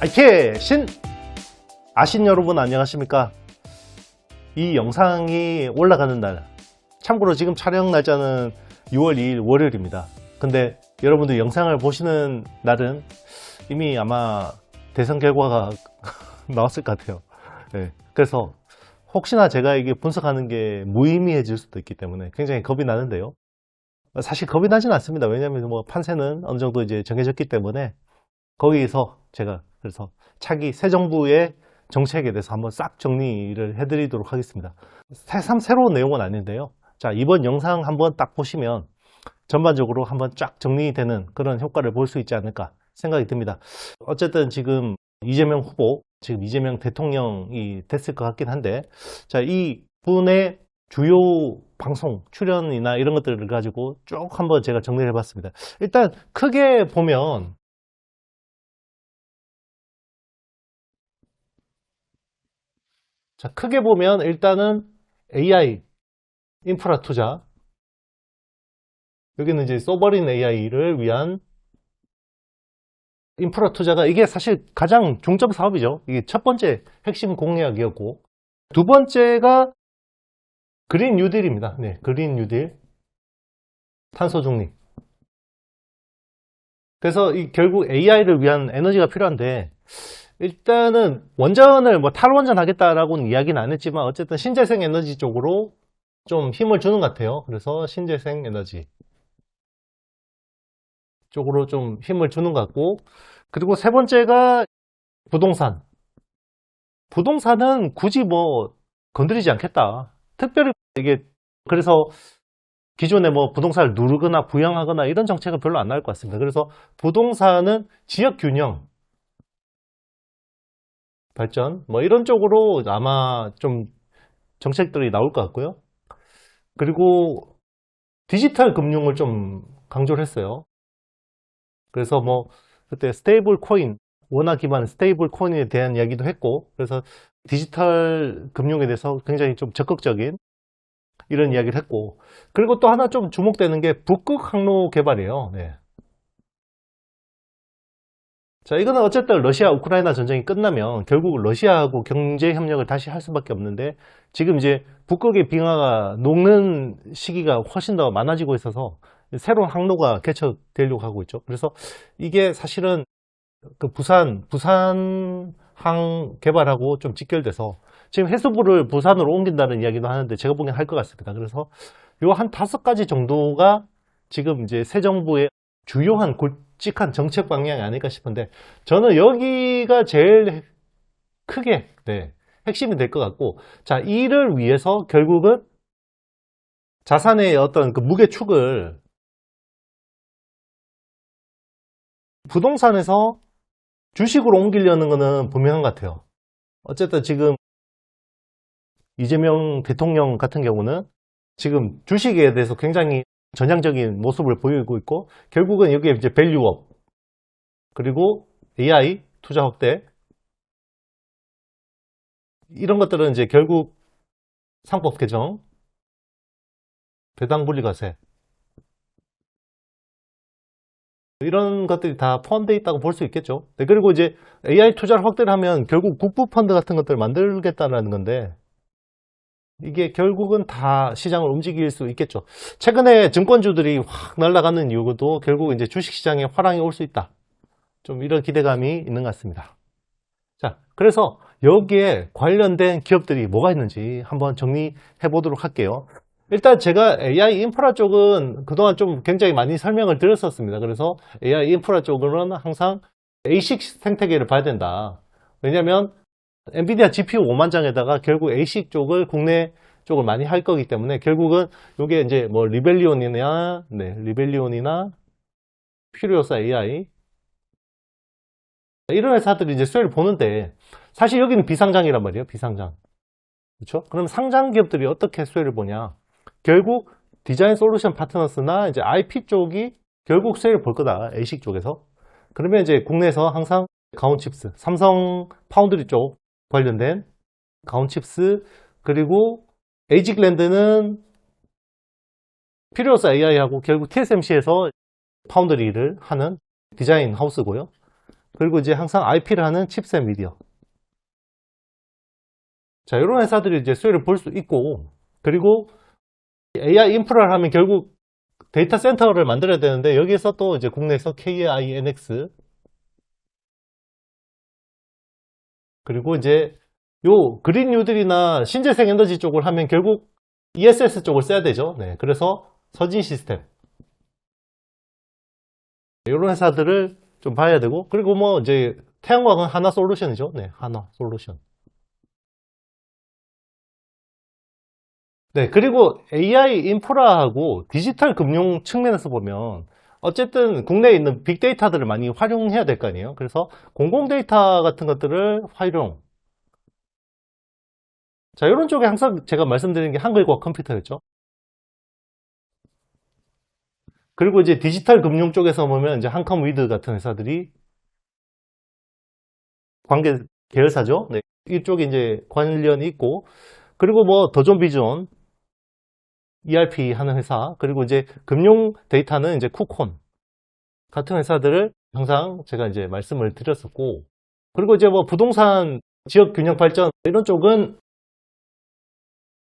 아이케 신 아신 여러분 안녕하십니까? 이 영상이 올라가는 날 참고로 지금 촬영 날짜는 6월 2일 월요일입니다. 근데 여러분들 영상을 보시는 날은 이미 아마 대선 결과가 나왔을 것 같아요. 네, 그래서 혹시나 제가 이게 분석하는 게 무의미해질 수도 있기 때문에 굉장히 겁이 나는데요. 사실 겁이 나진 않습니다. 왜냐하면 뭐 판세는 어느 정도 이제 정해졌기 때문에 거기서 제가 그래서 차기 새 정부의 정책에 대해서 한번 싹 정리를 해드리도록 하겠습니다. 새삼 새로운 내용은 아닌데요. 자, 이번 영상 한번 딱 보시면 전반적으로 한번 쫙 정리되는 그런 효과를 볼 수 있지 않을까 생각이 듭니다. 어쨌든 지금 이재명 후보, 지금 이재명 대통령이 됐을 것 같긴 한데, 자, 이 분의 주요 방송 출연이나 이런 것들을 가지고 쭉 한번 제가 정리를 해봤습니다. 일단 크게 보면 자, 크게 보면 일단은 AI 인프라 투자 여기는 이제 소버린 AI를 위한 인프라 투자가 이게 사실 가장 중점 사업이죠. 이게 첫 번째 핵심 공약이었고 두 번째가 그린 뉴딜입니다. 네, 그린 뉴딜 탄소 중립. 그래서 이 결국 AI를 위한 에너지가 필요한데 일단은 원전을 뭐 탈원전 하겠다라고는 이야기는 안 했지만 어쨌든 신재생 에너지 쪽으로 좀 힘을 주는 것 같아요. 그래서 신재생 에너지 쪽으로 좀 힘을 주는 것 같고 그리고 세 번째가 부동산. 부동산은 굳이 뭐 건드리지 않겠다. 특별히 이게 그래서 기존에 뭐 부동산을 누르거나 부양하거나 이런 정책은 별로 안 나올 것 같습니다. 그래서 부동산은 지역 균형 발전 뭐 이런 쪽으로 아마 좀 정책들이 나올 것 같고요. 그리고 디지털 금융을 좀 강조를 했어요. 그래서 뭐 그때 스테이블 코인 원화 기반 스테이블 코인에 대한 이야기도 했고 그래서 디지털 금융에 대해서 굉장히 좀 적극적인 이런 이야기를 했고 그리고 또 하나 좀 주목되는 게 북극 항로 개발이에요. 네. 자, 이거는 어쨌든 러시아 우크라이나 전쟁이 끝나면 결국 러시아하고 경제 협력을 다시 할 수밖에 없는데 지금 이제 북극의 빙하가 녹는 시기가 훨씬 더 많아지고 있어서 새로운 항로가 개척되려고 하고 있죠. 그래서 이게 사실은 그 부산, 부산항 개발하고 좀 직결돼서 지금 해수부를 부산으로 옮긴다는 이야기도 하는데 제가 보기엔 할 것 같습니다. 그래서 요 한 다섯 가지 정도가 지금 이제 새 정부의 주요한 굵직한 정책 방향이 아닐까 싶은데 저는 여기가 제일 크게 네, 핵심이 될 것 같고 자 이를 위해서 결국은 자산의 어떤 그 무게축을 부동산에서 주식으로 옮기려는 것은 분명한 것 같아요. 어쨌든 지금 이재명 대통령 같은 경우는 지금 주식에 대해서 굉장히 전향적인 모습을 보이고 있고 결국은 여기에 이제 밸류업 그리고 AI 투자 확대 이런 것들은 이제 결국 상법 개정 배당 분리과세 이런 것들이 다 포함되어 있다고 볼 수 있겠죠. 네, 그리고 이제 AI 투자를 확대를 하면 결국 국부 펀드 같은 것들을 만들겠다는 건데 이게 결국은 다 시장을 움직일 수 있겠죠. 최근에 증권주들이 확 날아가는 이유도 결국 이제 주식시장에 화랑이 올 수 있다. 좀 이런 기대감이 있는 것 같습니다. 자, 그래서 여기에 관련된 기업들이 뭐가 있는지 한번 정리해 보도록 할게요. 일단 제가 AI 인프라 쪽은 그동안 좀 굉장히 많이 설명을 드렸었습니다. 그래서 AI 인프라 쪽으로는 항상 ASIC 생태계를 봐야 된다. 왜냐하면 엔비디아 GPU 5만 장에다가 결국 ASIC 쪽을 국내 쪽을 많이 할 거기 때문에 결국은 이게 이제 뭐 리벨리온이나 네, 리벨리온이나 퓨리오사 AI 이런 회사들이 이제 수혜를 보는데 사실 여기는 비상장이란 말이에요. 비상장. 그렇죠? 그럼 상장 기업들이 어떻게 수혜를 보냐? 결국 디자인 솔루션 파트너스나 이제 IP 쪽이 결국 수혜를 볼 거다. ASIC 쪽에서. 그러면 이제 국내에서 항상 가온 칩스, 삼성 파운드리 쪽 관련된 가온칩스 그리고 에이직랜드는 피리오스 AI하고 결국 TSMC에서 파운드리를 하는 디자인 하우스고요. 그리고 이제 항상 IP를 하는 칩셋 미디어. 자, 이런 회사들이 이제 수혜를 볼 수 있고, 그리고 AI 인프라를 하면 결국 데이터 센터를 만들어야 되는데, 여기에서 또 이제 국내에서 KINX, 그리고 이제 요 그린 뉴딜이나 신재생 에너지 쪽을 하면 결국 ESS 쪽을 써야 되죠. 네, 그래서 서진 시스템. 이런 회사들을 좀 봐야 되고, 그리고 뭐 이제 태양광은 하나 솔루션이죠. 네, 하나 솔루션. 네, 그리고 AI 인프라하고 디지털 금융 측면에서 보면 어쨌든 국내에 있는 빅데이터들을 많이 활용해야 될 거 아니에요. 그래서 공공 데이터 같은 것들을 활용. 자, 이런 쪽에 항상 제가 말씀드리는 게 한글과 컴퓨터였죠. 그리고 이제 디지털 금융 쪽에서 보면 이제 한컴 위드 같은 회사들이 관계 계열사죠. 네, 이쪽에 이제 관련이 있고, 그리고 뭐 더존 비전, ERP 하는 회사, 그리고 이제 금융 데이터는 이제 쿠콘 같은 회사들을 항상 제가 이제 말씀을 드렸었고, 그리고 이제 뭐 부동산 지역 균형 발전 이런 쪽은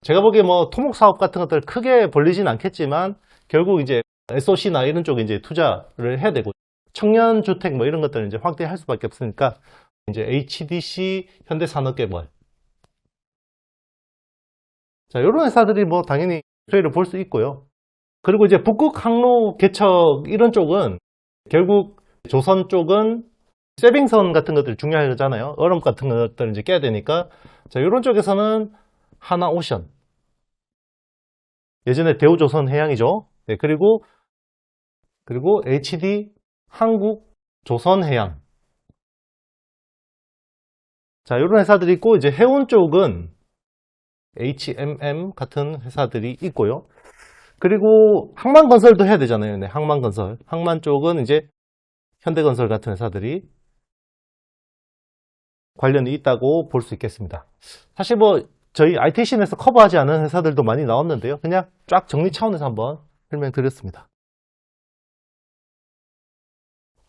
제가 보기에 뭐 토목 사업 같은 것들 크게 벌리진 않겠지만 결국 이제 SOC나 이런 쪽에 이제 투자를 해야 되고 청년 주택 뭐 이런 것들은 이제 확대할 수밖에 없으니까 이제 HDC 현대산업개발. 자 이런 회사들이 뭐 당연히 수혜를 볼 수 있고요. 그리고 이제 북극 항로 개척 이런 쪽은 결국 조선 쪽은 세빙선 같은 것들 중요하잖아요. 얼음 같은 것들을 이제 깨야 되니까 자 이런 쪽에서는 하나 오션 예전에 대우조선 해양이죠. 네, 그리고 그리고 HD 한국 조선 해양 자 이런 회사들이 있고 이제 해운 쪽은 HMM 같은 회사들이 있고요. 그리고 항만건설도 해야 되잖아요. 네, 항만건설. 항만 쪽은 이제 현대건설 같은 회사들이 관련이 있다고 볼 수 있겠습니다. 사실 뭐 저희 IT신에서 커버하지 않은 회사들도 많이 나왔는데요. 그냥 쫙 정리 차원에서 한번 설명드렸습니다.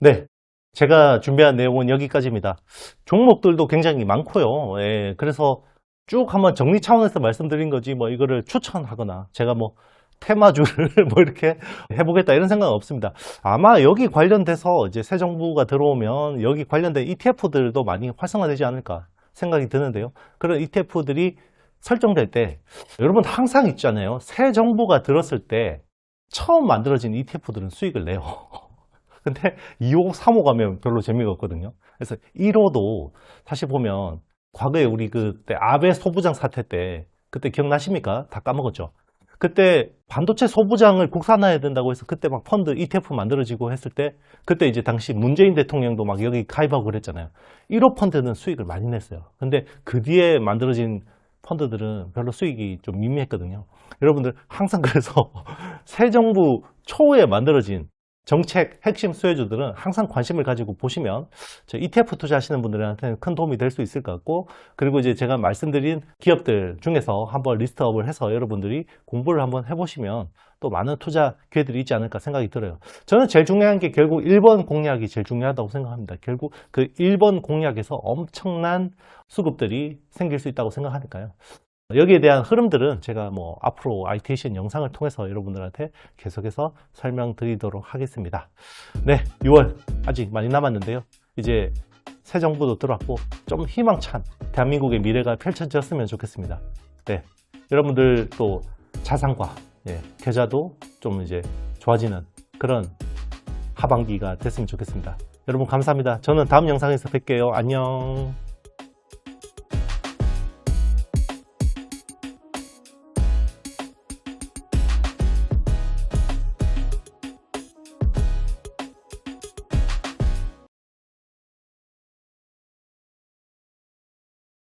네. 제가 준비한 내용은 여기까지입니다. 종목들도 굉장히 많고요. 예, 그래서 쭉 한번 정리 차원에서 말씀드린 거지 뭐 이거를 추천하거나 제가 뭐 테마주를 뭐 이렇게 해보겠다 이런 생각은 없습니다. 아마 여기 관련돼서 이제 새 정부가 들어오면 여기 관련된 ETF들도 많이 활성화되지 않을까 생각이 드는데요. 그런 ETF들이 설정될 때 여러분 항상 있잖아요. 새 정부가 들었을 때 처음 만들어진 ETF들은 수익을 내요. 근데 2호, 3호 가면 별로 재미가 없거든요. 그래서 1호도 사실 보면 과거에 우리 그때 아베 소부장 사태 때 그때 기억나십니까? 다 까먹었죠. 그때 반도체 소부장을 국산화해야 된다고 해서 그때 막 펀드 ETF 만들어지고 했을 때 그때 이제 당시 문재인 대통령도 막 여기 가입하고 그랬잖아요. 1호 펀드는 수익을 많이 냈어요. 근데 그 뒤에 만들어진 펀드들은 별로 수익이 좀 미미했거든요. 여러분들 항상 그래서 새 정부 초에 만들어진 정책 핵심 수혜주들은 항상 관심을 가지고 보시면 저 ETF 투자하시는 분들한테는 큰 도움이 될 수 있을 것 같고 그리고 이제 제가 말씀드린 기업들 중에서 한번 리스트업을 해서 여러분들이 공부를 한번 해보시면 또 많은 투자 기회들이 있지 않을까 생각이 들어요. 저는 제일 중요한 게 결국 1번 공략이 제일 중요하다고 생각합니다. 결국 그 1번 공략에서 엄청난 수급들이 생길 수 있다고 생각하니까요. 여기에 대한 흐름들은 제가 뭐 앞으로 IT신 영상을 통해서 여러분들한테 계속해서 설명드리도록 하겠습니다. 네, 6월 아직 많이 남았는데요. 이제 새 정부도 들어왔고 좀 희망찬 대한민국의 미래가 펼쳐졌으면 좋겠습니다. 네, 여러분들 또 자산과 예, 계좌도 좀 이제 좋아지는 그런 하반기가 됐으면 좋겠습니다. 여러분 감사합니다. 저는 다음 영상에서 뵐게요. 안녕.